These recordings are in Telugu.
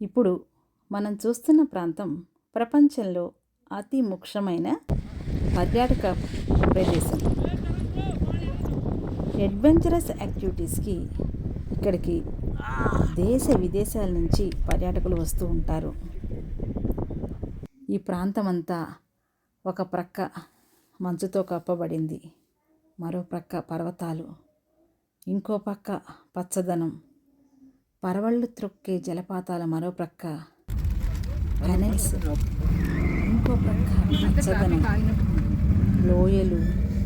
ఇప్పుడు మనం చూస్తున్న ప్రాంతం ప్రపంచంలో అతి ముఖ్యమైన పర్యాటక ప్రదేశం. అడ్వెంచరస్ యాక్టివిటీస్కి ఇక్కడికి దేశ విదేశాల నుంచి పర్యాటకులు వస్తూ ఉంటారు. ఈ ప్రాంతం అంతా ఒక ప్రక్క మంచుతో కప్పబడింది. మరో ప్రక్క పర్వతాలు. ఇంకో పక్క పచ్చదనం. పరవళ్ళు త్రొక్కే జలపాతాల మరో ప్రక్క కెనల్స్ ఇంకో ప్రక్క పచ్చదనం. లోయలు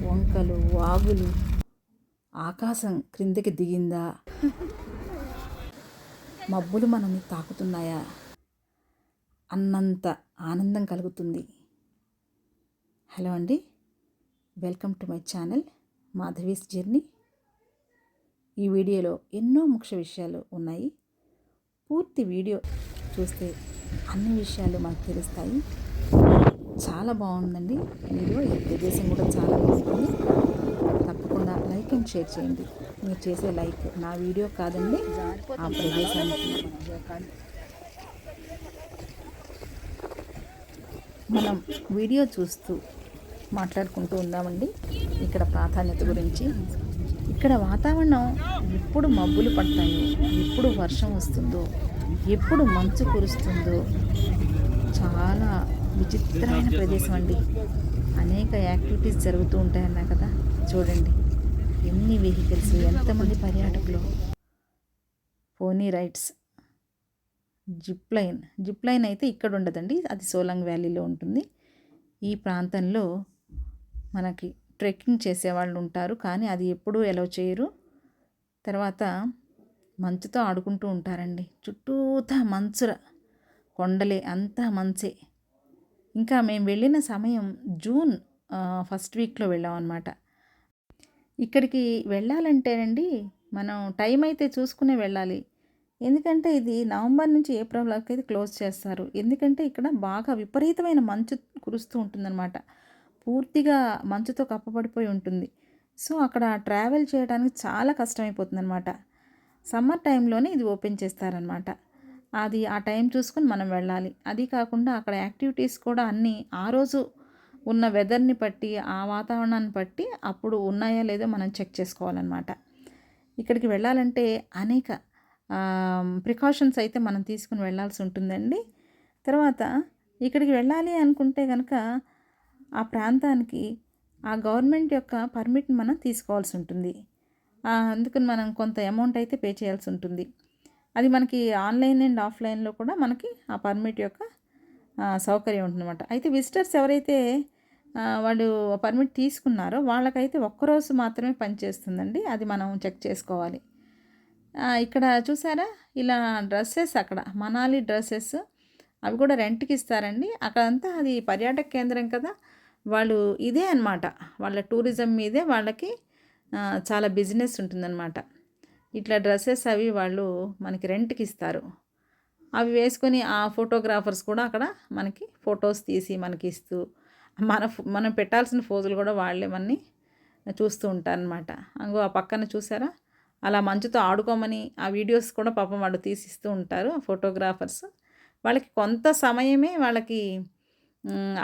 వంకలు వాగులు. ఆకాశం క్రిందికి దిగిందా? మబ్బులు మనల్ని తాకుతున్నాయా? అన్నంత ఆనందం కలుగుతుంది. హలో అండి. Welcome to my channel Madhavi's journey. ఈ వీడియోలో ఎన్నో ముఖ్య విషయాలు ఉన్నాయి. పూర్తి వీడియో చూస్తే అన్ని విషయాలు మనకు తెలుస్తాయి. చాలా బాగుందండి. వీడియో ఈ ప్రదేశం కూడా చాలా బాగుంటుంది తప్పకుండా లైక్ అండ్ షేర్ చేయండి. మీరు చేసే లైక్ నా వీడియో కాదండి ఆ ప్రదేశానికి. మనం వీడియో చూస్తూ మాట్లాడుకుంటూ ఉందామండి ఇక్కడ ప్రాధాన్యత గురించి ఇక్కడ వాతావరణం ఎప్పుడు మబ్బులు పడతాయో ఎప్పుడు వర్షం వస్తుందో ఎప్పుడు మంచు కురుస్తుందో చాలా విచిత్రమైన ప్రదేశం అండి. అనేక యాక్టివిటీస్ జరుగుతూ ఉంటాయన్నా కదా? చూడండి. ఎన్ని వెహికల్స్ ఎంతమంది పర్యాటకులు? Pony rides. Zip line. Zip line అయితే ఇక్కడ ఉండదండి. అది సోలంగ్ వ్యాలీలో ఉంటుంది. ఈ ప్రాంతంలో మనకి ట్రెక్కింగ్ చేసేవాళ్ళు ఉంటారు. కానీ అది ఎప్పుడూ ఎలవ్ చేయరు. తర్వాత మంచుతో ఆడుకుంటూ ఉంటారండి. చుట్టూతా మంచుర కొండలే అంతా మంచే. ఇంకా మేము వెళ్ళిన సమయం జూన్ ఫస్ట్ వీక్లో వెళ్ళాం అనమాట ఇక్కడికి వెళ్ళాలంటేనండి మనం టైం అయితే చూసుకునే వెళ్ళాలి. ఎందుకంటే ఇది నవంబర్ నుంచి ఏప్రిల్ వరకు అయితే క్లోజ్ చేస్తారు. ఎందుకంటే ఇక్కడ బాగా విపరీతమైన మంచు కురుస్తూ ఉంటుందన్నమాట. పూర్తిగా మంచుతో కప్పబడిపోయి ఉంటుంది. సో అక్కడ ట్రావెల్ చేయడానికి చాలా కష్టమైపోతుంది అనమాట సమ్మర్ టైంలోనే ఇది ఓపెన్ చేస్తారనమాట అది ఆ టైం చూసుకొని మనం వెళ్ళాలి. అది కాకుండా అక్కడ యాక్టివిటీస్ కూడా అన్నీ ఆ రోజు ఉన్న వెదర్ని బట్టి ఆ వాతావరణాన్ని బట్టి అప్పుడు ఉన్నాయా లేదో మనం చెక్ చేసుకోవాలన్నమాట. ఇక్కడికి వెళ్ళాలంటే అనేక ప్రికాషన్స్ అయితే మనం తీసుకుని వెళ్ళాల్సి ఉంటుందండి. తర్వాత ఇక్కడికి వెళ్ళాలి అనుకుంటే కనుక ఆ ప్రాంతానికి ఆ గవర్నమెంట్ యొక్క పర్మిట్ని మనం తీసుకోవాల్సి ఉంటుంది. అందుకని మనం కొంత అమౌంట్ అయితే పే చేయాల్సి ఉంటుంది. అది మనకి ఆన్లైన్ అండ్ ఆఫ్లైన్లో కూడా మనకి ఆ పర్మిట్ యొక్క సౌకర్యం ఉంటుందన్నమాట. అయితే విజిటర్స్ ఎవరైతే వాళ్ళు పర్మిట్ తీసుకున్నారో వాళ్ళకైతే ఒక్కరోజు మాత్రమే పనిచేస్తుందండి అది మనం చెక్ చేసుకోవాలి. ఇక్కడ చూసారా? ఇలా డ్రెస్సెస్ అక్కడ మనాలి డ్రెస్సెస్. అవి కూడా రెంట్కి ఇస్తారండి. అక్కడంతా అది పర్యాటక కేంద్రం కదా. వాళ్ళు ఇదే అనమాట వాళ్ళ టూరిజం మీదే వాళ్ళకి చాలా బిజినెస్ ఉంటుందన్నమాట. ఇట్లా డ్రెస్సెస్ అవి వాళ్ళు మనకి రెంట్కి ఇస్తారు అవి వేసుకొని ఆ ఫోటోగ్రాఫర్స్ కూడా అక్కడ మనకి ఫొటోస్ తీసి మనకి ఇస్తూ మన మనం పెట్టాల్సిన ఫోజులు కూడా వాళ్ళే మనని చూస్తూ ఉంటారనమాట అంగో ఆ పక్కన చూసారా? అలా మంచుతో ఆడుకోమని ఆ వీడియోస్ కూడా పాపం వాళ్ళు తీసిస్తూ ఉంటారు ఫోటోగ్రాఫర్స్. వాళ్ళకి కొంత సమయమే వాళ్ళకి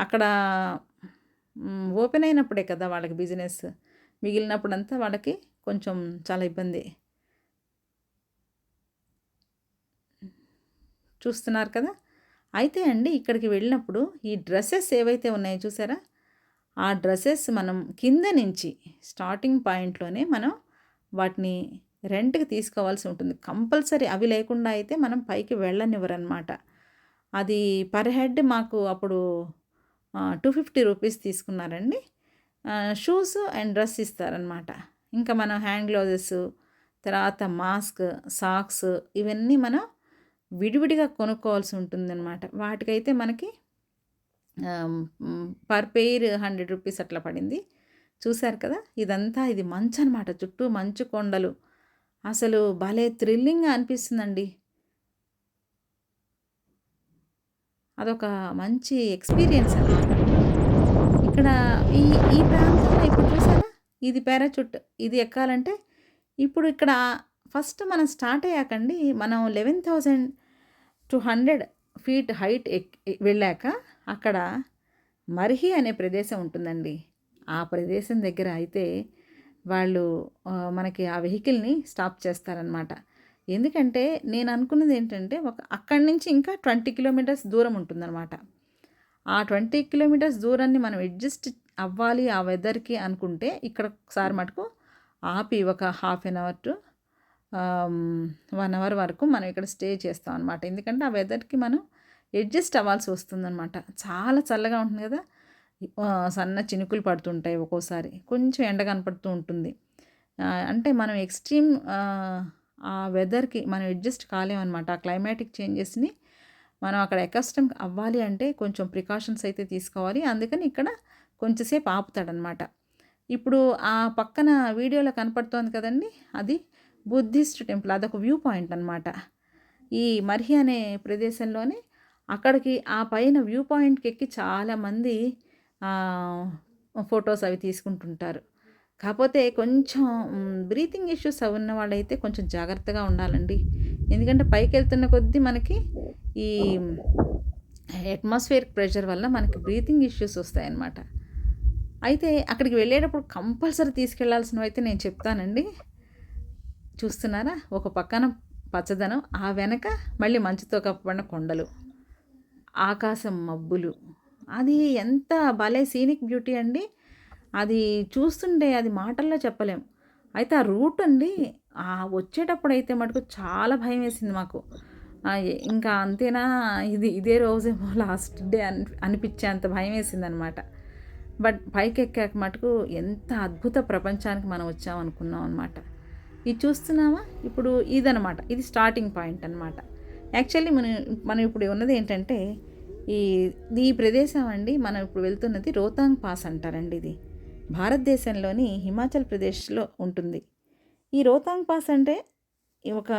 అక్కడ ఓపెన్ అయినప్పుడే కదా వాళ్ళకి బిజినెస్. మిగిలినప్పుడంతా వాళ్ళకి కొంచెం చాలా ఇబ్బంది. చూస్తున్నారు కదా? అయితే అండి ఇక్కడికి వెళ్ళినప్పుడు ఈ డ్రెస్సెస్ ఏవైతే ఉన్నాయో చూసారా? ఆ డ్రెస్సెస్ మనం కింద నుంచి స్టార్టింగ్ పాయింట్లోనే మనం వాటిని రెంట్కి తీసుకోవాల్సి ఉంటుంది. కంపల్సరీ అవి లేకుండా అయితే మనం పైకి వెళ్ళనివ్వరనమాట అది పర్ హెడ్ మాకు అప్పుడు టూ ఫిఫ్టీ రూపీస్ తీసుకున్నారండి. షూస్ అండ్ డ్రెస్ ఇస్తారనమాట ఇంకా మనం హ్యాండ్ గ్లౌజెస్ తర్వాత మాస్క్ సాక్స్ ఇవన్నీ మనం విడివిడిగా కొనుక్కోవాల్సి ఉంటుందన్నమాట. వాటికైతే మనకి పర్ పెయిర్ హండ్రెడ్ రూపీస్ అట్లా పడింది. చూశారు కదా? ఇదంతా ఇది మంచు అనమాట చుట్టూ మంచు కొండలు. అసలు భలే థ్రిల్లింగ్గా అనిపిస్తుందండి. అదొక మంచి ఎక్స్పీరియన్స్ అన్నమాట. ఇక్కడ ఈ ఈ ప్రాంతంలో ఇప్పుడు చూసారా? ఇది పారాచూట్ ఇది ఎక్కాలంటే ఇప్పుడు ఇక్కడ ఫస్ట్ మనం స్టార్ట్ అయ్యాకండి మనం eleven thousand two hundred feet height ఎక్ వెళ్ళాక అక్కడ మర్హి అనే ప్రదేశం ఉంటుందండి. ఆ ప్రదేశం దగ్గర అయితే వాళ్ళు మనకి ఆ వెహికల్ని స్టాప్ చేస్తారనమాట ఎందుకంటే నేను అనుకున్నది ఏంటంటే ఒక అక్కడి నుంచి ఇంకా ట్వంటీ కిలోమీటర్స్ దూరం ఉంటుందన్నమాట. ఆ ట్వంటీ కిలోమీటర్స్ దూరాన్ని మనం అడ్జస్ట్ అవ్వాలి ఆ వెదర్కి అనుకుంటే ఇక్కడ ఒకసారి మటుకు ఆపి ఒక half an hour to one hour వరకు మనం ఇక్కడ స్టే చేస్తాం అనమాట ఎందుకంటే ఆ వెదర్కి మనం అడ్జస్ట్ అవ్వాల్సి వస్తుందన్నమాట. చాలా చల్లగా ఉంటుంది కదా. సన్న చినుకులు పడుతుంటాయి ఒక్కోసారి. కొంచెం ఎండ కనపడుతూ ఉంటుంది. అంటే మనం ఎక్స్ట్రీమ్ ఆ వెదర్కి మనం అడ్జస్ట్ కాలేమన్నమాట. ఆ క్లైమాటిక్ చేంజెస్ని మనం అక్కడ అకస్టమ్ అవ్వాలి అంటే కొంచెం ప్రికాషన్స్ అయితే తీసుకోవాలి. అందుకని ఇక్కడ కొంచెంసేపు ఆపుతాడనమాట ఇప్పుడు ఆ పక్కన వీడియోలో కనపడుతోంది కదండి అది బుద్ధిస్ట్ టెంపుల్ అదొక వ్యూ పాయింట్ అనమాట ఈ మర్హి అనే ప్రదేశంలోనే అక్కడికి ఆ పైన వ్యూ పాయింట్కి ఎక్కి చాలామంది ఫొటోస్ అవి తీసుకుంటుంటారు. కాకపోతే కొంచెం బ్రీతింగ్ ఇష్యూస్ అవి ఉన్న వాళ్ళైతే కొంచెం జాగ్రత్తగా ఉండాలండి. ఎందుకంటే పైకి వెళ్తున్న కొద్దీ మనకి ఈ అట్మాస్ఫియర్ ప్రెషర్ వల్ల మనకి బ్రీతింగ్ ఇష్యూస్ వస్తాయన్నమాట. అయితే అక్కడికి వెళ్ళేటప్పుడు కంపల్సరీ తీసుకెళ్ళాల్సినవి అయితే నేను చెప్తానండి. చూస్తున్నారా? ఒక పక్కన పచ్చదనం ఆ వెనక మళ్ళీ మంచుతో కప్పబడిన కొండలు ఆకాశం మబ్బులు. అది ఎంత భలే సీనిక్ బ్యూటీ అండి. అది చూస్తుంటే అది మాటల్లో చెప్పలేం. అయితే ఆ రూట్ అండి వచ్చేటప్పుడు అయితే మటుకు చాలా భయం వేసింది మాకు. ఇంకా అంతేనా? ఇది ఇదే రోజేమో లాస్ట్ డే అని అనిపించే అంత భయం వేసింది అనమాట బట్ పైకి ఎక్కాక మటుకు ఎంత అద్భుత ప్రపంచానికి మనం వచ్చాం అనుకున్నాం అనమాట. ఇది చూస్తున్నామా ఇప్పుడు ఇదనమాట ఇది స్టార్టింగ్ పాయింట్ అనమాట. యాక్చువల్లీ మనం మనం ఇప్పుడు ఉన్నది ఏంటంటే ఈ ఈ ప్రదేశం అండి మనం ఇప్పుడు వెళ్తున్నది రోతాంగ్ పాస్ అంటారండి ఇది. భారతదేశంలోని హిమాచల్ ప్రదేశ్లో ఉంటుంది. ఈ రోతాంగ్ పాస్ అంటే ఒక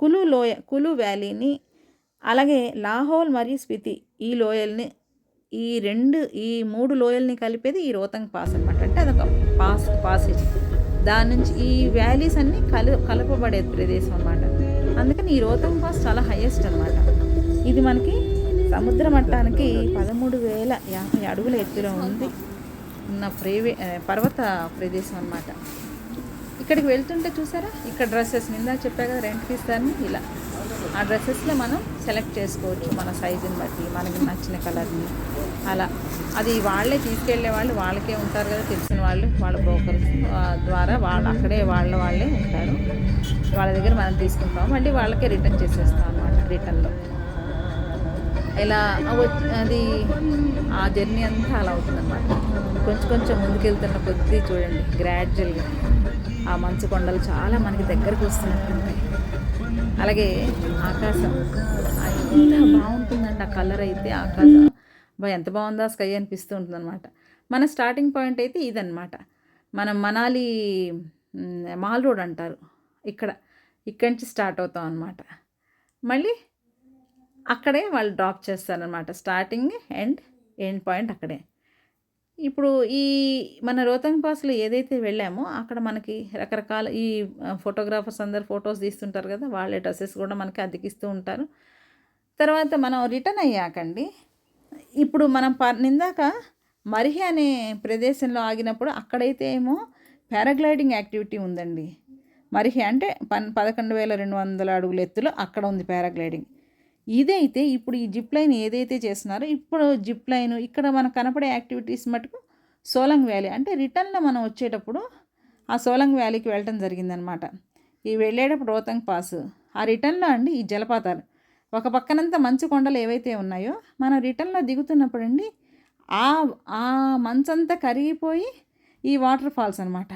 కులు లోయ కులు వ్యాలీని అలాగే లాహోల్ మరియు స్పితి ఈ లోయల్ని ఈ రెండు ఈ మూడు లోయల్ని కలిపేది ఈ రోతంగ్ పాస్ అనమాట అంటే అదొక పాస్ పాసేజ్. దాని నుంచి ఈ వ్యాలీస్ అన్నీ కలు కలపబడే ప్రదేశం అనమాట అందుకని ఈ రోతంగ్ పాస్ చాలా హైయెస్ట్ అనమాట ఇది మనకి సముద్ర మట్టానికి పదమూడు వేల యాభై అడుగుల ఎత్తులో ఉంది. ఉన్న ప్రేవే పర్వత ప్రదేశం అనమాట ఇక్కడికి వెళ్తుంటే చూసారా? ఇక్కడ డ్రెస్సెస్ నిందా చెప్పా కదా రెంట్కి ఇస్తారని ఇలా. ఆ డ్రెస్సెస్లో మనం సెలెక్ట్ చేసుకోవచ్చు మన సైజుని బట్టి మనకి నచ్చిన కలర్ని. అలా. అది వాళ్ళే తీసుకెళ్ళే వాళ్ళు వాళ్ళకే ఉంటారు కదా తెలిసిన వాళ్ళు వాళ్ళ బ్రోకర్స్ ద్వారా వాళ్ళు అక్కడే వాళ్ళ వాళ్ళే ఉంటారు. వాళ్ళ దగ్గర మనం తీసుకుంటాం మళ్ళీ వాళ్ళకే రిటర్న్ చేసేస్తాం అనమాట రిటర్న్లో. ఇలా అది ఆ జర్నీ అంతా అలా అవుతుందన్నమాట. కొంచెం కొంచెం ముందుకెళ్తున్న కొద్దీ చూడండి గ్రాడ్యువల్గా ఆ మంచు కొండలు చాలా మనకి దగ్గరకు వస్తున్నట్టు అలాగే ఆకాశం ఎంత బాగుంటుందండి ఆ కలర్ అయితే ఆకాశం. బా ఎంత బాగుందా స్కై అనిపిస్తూ ఉంటుందన్నమాట. మన స్టార్టింగ్ పాయింట్ అయితే ఇదన్నమాట. మనం మనాలి మాల్ రోడ్ అంటారు. ఇక్కడ ఇక్కడి నుంచి స్టార్ట్ అవుతాం అనమాట మళ్ళీ అక్కడే వాళ్ళు డ్రాప్ చేస్తారనమాట స్టార్టింగ్ అండ్ ఎండ్ పాయింట్ అక్కడే. ఇప్పుడు ఈ మన రోహతంగ్ పాస్లో ఏదైతే వెళ్ళామో అక్కడ మనకి రకరకాల ఈ ఫోటోగ్రాఫర్స్ అందరు ఫొటోస్ తీస్తుంటారు కదా వాళ్ళ డ్రెస్సెస్ కూడా మనకి అతికిస్తూ ఉంటారు. తర్వాత మనం రిటర్న్ అయ్యాకండి. ఇప్పుడు మనం ప నిందాక మరిహి అనే ప్రదేశంలో ఆగినప్పుడు అక్కడైతే ఏమో పారాగ్లైడింగ్ యాక్టివిటీ ఉందండి. మరిహి అంటే పన్ పదకొండు వేల రెండు వందల అడుగుల ఎత్తులో అక్కడ ఉంది పారాగ్లైడింగ్. ఇదైతే ఇప్పుడు ఈ జిప్ లైన్ ఏదైతే చేస్తున్నారో ఇప్పుడు జిప్ లైన్ ఇక్కడ మనకు కనపడే యాక్టివిటీస్ మటుకు సోలంగ్ వ్యాలీ అంటే రిటర్న్లో మనం వచ్చేటప్పుడు ఆ సోలంగ్ వ్యాలీకి వెళ్ళటం జరిగిందనమాట ఈ వెళ్ళేటప్పుడు రోతంగ్ పాస్. ఆ రిటర్న్లో అండి ఈ జలపాతాలు. ఒక పక్కనంతా మంచు కొండలు ఏవైతే ఉన్నాయో మనం రిటర్న్లో దిగుతున్నప్పుడు అండి ఆ ఆ మంచంతా కరిగిపోయి ఈ వాటర్ ఫాల్స్ అనమాట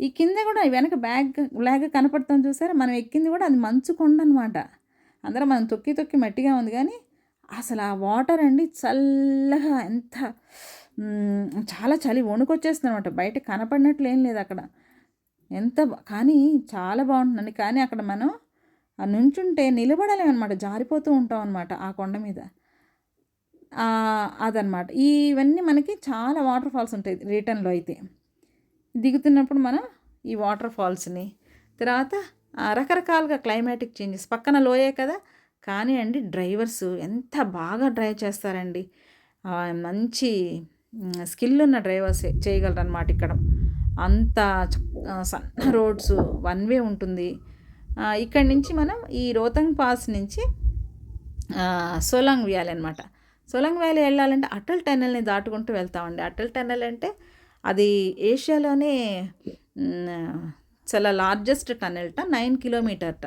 ఈ కింద కూడా వెనక బ్యాగ్ బ్లాగ్ కనపడుతుంది చూసారా? మనం ఎక్కింది కూడా అది మంచు కొండ అనమాట అందరం మనం తొక్కి తొక్కి మట్టిగా ఉంది కానీ అసలు ఆ వాటర్ అండి చల్లగా ఎంత చాలా చలి వణుకొచ్చేస్తుంది అనమాట బయట కనపడినట్లు ఏం లేదు అక్కడ. ఎంత కానీ చాలా బాగుంటుందండి. కానీ అక్కడ మనం ఆ నుంచుంటే నిలబడలేమన్నమాట. జారిపోతూ ఉంటాం అనమాట ఆ కొండ మీద. అదనమాట ఇవన్నీ మనకి చాలా వాటర్ ఫాల్స్ ఉంటాయి రిటర్న్లో అయితే. దిగుతున్నప్పుడు మనం ఈ వాటర్ ఫాల్స్ని తర్వాత రకరకాలుగా క్లైమాటిక్ చేంజెస్. పక్కన లోయే కదా? కానీ అండి డ్రైవర్స్ ఎంత బాగా డ్రైవ్ చేస్తారండి. మంచి స్కిల్ ఉన్న డ్రైవర్స్ చేయగలరు అనమాట ఇక్కడ. అంత సన్న రోడ్స్ వన్ వే ఉంటుంది. ఇక్కడ ఇక్కడి నుంచి మనం ఈ రోతంగ్ పాస్ నుంచి సోలాంగ్ వ్యాలీ అనమాట సోలాంగ్ వ్యాలీ వెళ్ళాలంటే అటల్ టన్నెల్ని దాటుకుంటూ వెళ్తామండి. అటల్ టన్నెల్ అంటే అది ఏషియాలోనే చాలా లార్జెస్ట్ టనెల్ట నైన్ కిలోమీటర్ట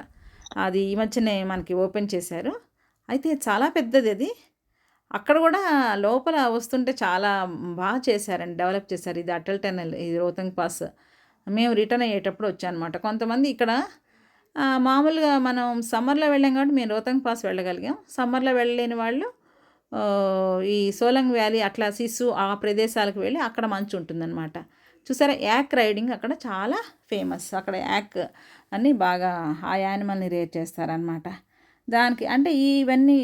అది ఈ మధ్యనే మనకి ఓపెన్ చేశారు. అయితే చాలా పెద్దది అది. అక్కడ కూడా లోపల వస్తుంటే చాలా బాగా చేశారండి డెవలప్ చేశారు ఇది అటల్ టనెల్ ఇది రోతంగ్ పాస్. మేము రిటర్న్ అయ్యేటప్పుడు వచ్చానమాట. కొంతమంది ఇక్కడ మామూలుగా మనం సమ్మర్లో వెళ్ళాం కాబట్టి మేము రోతంగ్ పాస్ వెళ్ళగలిగాం. సమ్మర్లో వెళ్ళలేని వాళ్ళు ఈ సోలంగ్ వ్యాలీ అట్లా సిస్సు ఆ ప్రదేశాలకు వెళ్ళి అక్కడ మంచు ఉంటుందన్నమాట. చూసారా? యాక్ రైడింగ్ అక్కడ చాలా ఫేమస్. అక్కడ యాక్ అని బాగా ఆ యానిమల్ని రేట్ చేస్తారనమాట దానికి అంటే ఇవన్నీ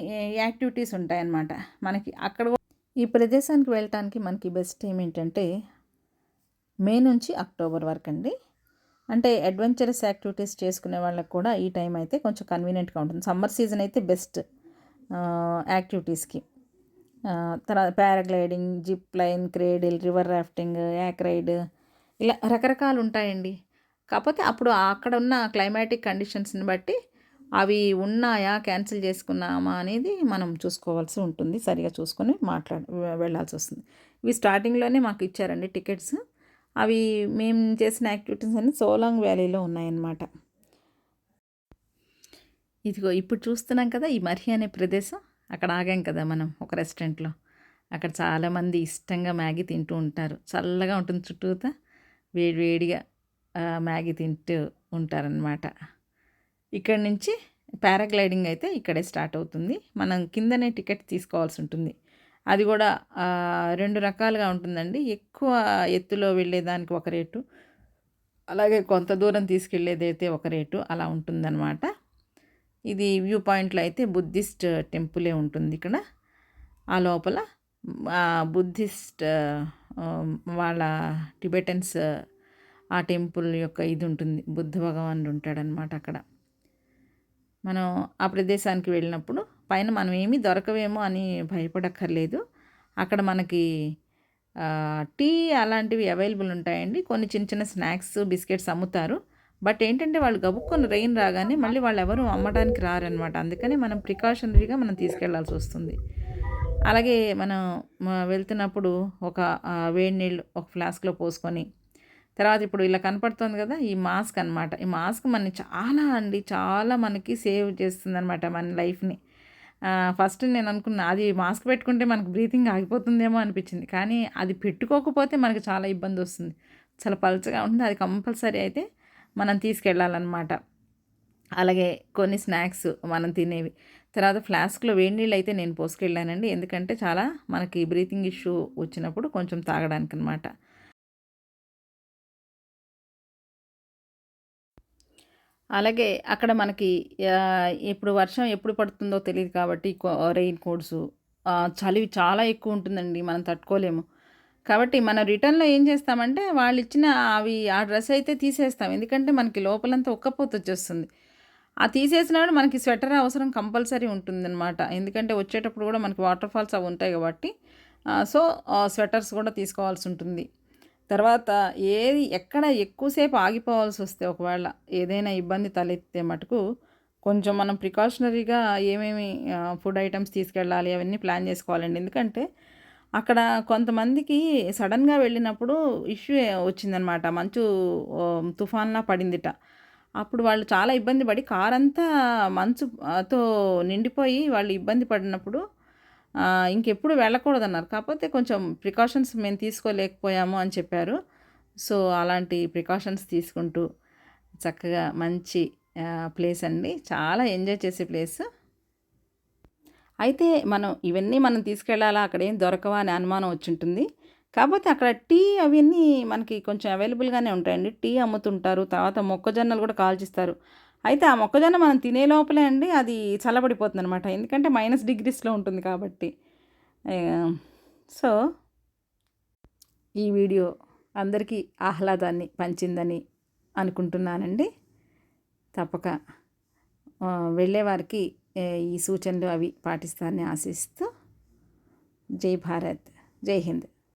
యాక్టివిటీస్ ఉంటాయన్నమాట. మనకి అక్కడ ఈ ప్రదేశానికి వెళ్ళటానికి మనకి బెస్ట్ టైం ఏంటంటే మే నుంచి అక్టోబర్ వరకు అండి. అంటే అడ్వెంచరస్ యాక్టివిటీస్ చేసుకునే వాళ్ళకి కూడా ఈ టైం అయితే కొంచెం కన్వీనియంట్గా ఉంటుంది. సమ్మర్ సీజన్ అయితే బెస్ట్ యాక్టివిటీస్కి. తర్వాత paragliding zip line cradle river rafting yak ride ఇలా రకరకాలు ఉంటాయండి. కాకపోతే అప్పుడు అక్కడ ఉన్న క్లైమాటిక్ కండిషన్స్ని బట్టి అవి ఉన్నాయా క్యాన్సిల్ చేసుకున్నామా అనేది మనం చూసుకోవాల్సి ఉంటుంది. సరిగా చూసుకొని మాట్లాడ వెళ్ళాల్సి వస్తుంది. ఇవి స్టార్టింగ్లోనే మాకు ఇచ్చారండి టికెట్స్. అవి మేము చేసిన యాక్టివిటీస్ అన్ని సోలాంగ్ వ్యాలీలో ఉన్నాయన్నమాట. ఇదిగో ఇప్పుడు చూస్తున్నాం కదా ఈ మర్హి అనే ప్రదేశం. అక్కడ ఆగాం కదా మనం ఒక రెస్టారెంట్లో. అక్కడ చాలామంది ఇష్టంగా మ్యాగీ తింటూ ఉంటారు. చల్లగా ఉంటుంది చుట్టూతా. వేడి వేడిగా మ్యాగీ తింటూ ఉంటారనమాట ఇక్కడ నుంచి పారాగ్లైడింగ్ అయితే ఇక్కడే స్టార్ట్ అవుతుంది. మనం కిందనే టికెట్ తీసుకోవాల్సి ఉంటుంది. అది కూడా రెండు రకాలుగా ఉంటుందండి. ఎక్కువ ఎత్తులో వెళ్ళేదానికి ఒక రేటు అలాగే కొంత దూరం తీసుకెళ్ళేదైతే ఒక రేటు అలా ఉంటుందన్నమాట. ఇది వ్యూ పాయింట్లో అయితే బుద్ధిస్ట్ టెంపులే ఉంటుంది ఇక్కడ. ఆ లోపల బుద్ధిస్ట్ వాళ్ళ టిబెటన్స్ ఆ టెంపుల్ యొక్క ఇది ఉంటుంది. బుద్ధ భగవానుడు ఉంటాడనమాట అక్కడ. మనం ఆ ప్రదేశానికి వెళ్ళినప్పుడు పైన మనం ఏమీ దొరకవేమో అని భయపడక్కర్లేదు. అక్కడ మనకి టీ అలాంటివి అవైలబుల్ ఉంటాయండి. కొన్ని చిన్న చిన్న స్నాక్స్ బిస్కెట్స్ అమ్ముతారు. బట్ ఏంటంటే వాళ్ళు గబుక్కొని రెయిన్ రాగానే మళ్ళీ వాళ్ళు ఎవరు అమ్మడానికి రారనమాట అందుకని మనం ప్రికాషనరీగా మనం తీసుకెళ్ళాల్సి వస్తుంది. అలాగే మనం వెళ్తున్నప్పుడు ఒక వేడి నీళ్ళు ఒక ఫ్లాస్క్లో పోసుకొని తర్వాత ఇప్పుడు ఇలా కనపడుతుంది కదా ఈ మాస్క్ అన్నమాట. ఈ మాస్క్ మనని చాలా అండి చాలా మనకి సేవ్ చేస్తుంది అనమాట మన లైఫ్ని ఫస్ట్ నేను అనుకున్నా అది మాస్క్ పెట్టుకుంటే మనకు బ్రీతింగ్ ఆగిపోతుందేమో అనిపించింది. కానీ అది పెట్టుకోకపోతే మనకి చాలా ఇబ్బంది వస్తుంది. చాలా పలచగా ఉంటుంది. అది కంపల్సరీ అయితే మనం తీసుకెళ్ళాలన్నమాట. అలాగే కొన్ని స్నాక్స్ మనం తినేవి. తర్వాత ఫ్లాస్క్లో వేడి నీళ్ళు అయితే నేను పోసుకెళ్ళానండి. ఎందుకంటే చాలా మనకి బ్రీతింగ్ ఇష్యూ వచ్చినప్పుడు కొంచెం తాగడానికి అనమాట అలాగే అక్కడ మనకి ఇప్పుడు వర్షం ఎప్పుడు పడుతుందో తెలియదు కాబట్టి రెయిన్ కోట్స్ చలి చాలా ఎక్కువ ఉంటుందండి. మనం తట్టుకోలేము. కాబట్టి మనం రిటర్న్లో ఏం చేస్తామంటే వాళ్ళు ఇచ్చిన అవి ఆ డ్రెస్ అయితే తీసేస్తాం. ఎందుకంటే మనకి లోపలంతా ఉక్కపోత వచ్చేస్తుంది. ఆ తీసేసినప్పుడు మనకి స్వెటర్ అవసరం కంపల్సరీ ఉంటుందన్నమాట. ఎందుకంటే వచ్చేటప్పుడు కూడా మనకి వాటర్ ఫాల్స్ అవి ఉంటాయి కాబట్టి సో ఆ స్వెటర్స్ కూడా తీసుకోవాల్సి ఉంటుంది. తర్వాత ఏది ఎక్కడ ఎక్కువసేపు ఆగిపోవాల్సి వస్తే ఒకవేళ ఏదైనా ఇబ్బంది తలెత్తే మటుకు కొంచెం మనం ప్రికాషనరీగా ఏమేమి ఫుడ్ ఐటమ్స్ తీసుకెళ్ళాలి అవన్నీ ప్లాన్ చేసుకోవాలండి. ఎందుకంటే అక్కడ కొంతమందికి సడన్గా వెళ్ళినప్పుడు ఇష్యూ వచ్చిందనమాట. మంచు తుఫాన్లా పడిందిట. అప్పుడు వాళ్ళు చాలా ఇబ్బంది పడి కార్ అంతా మంచుతో నిండిపోయి వాళ్ళు ఇబ్బంది పడినప్పుడు ఇంకెప్పుడు వెళ్ళకూడదన్నారు. కాకపోతే కొంచెం ప్రికాషన్స్ మేము తీసుకోలేకపోయాము అని చెప్పారు. సో అలాంటి ప్రికాషన్స్ తీసుకుంటూ చక్కగా మంచి ప్లేస్ అండి. చాలా ఎంజాయ్ చేసే ప్లేస్. అయితే మనం ఇవన్నీ మనం తీసుకెళ్ళాలా? అక్కడ ఏం దొరకవా? అని అనుమానం వచ్చింటుంది. కాకపోతే అక్కడ టీ అవన్నీ మనకి కొంచెం అవైలబుల్గానే ఉంటాయండి. టీ అమ్ముతుంటారు. తర్వాత మొక్కజొన్నలు కూడా కాల్చిస్తారు. అయితే ఆ మొక్కజొన్న మనం తినే లోపలే అండి అది చల్లబడిపోతుంది అనమాట ఎందుకంటే మైనస్ డిగ్రీస్లో ఉంటుంది కాబట్టి. సో ఈ వీడియో అందరికీ ఆహ్లాదాన్ని పంచిందని అనుకుంటున్నానండి. తప్పక వెళ్ళేవారికి ఈ సూచనలు అవి పాటిస్తానని ఆశిస్తూ జై భారత్ జై హింద్.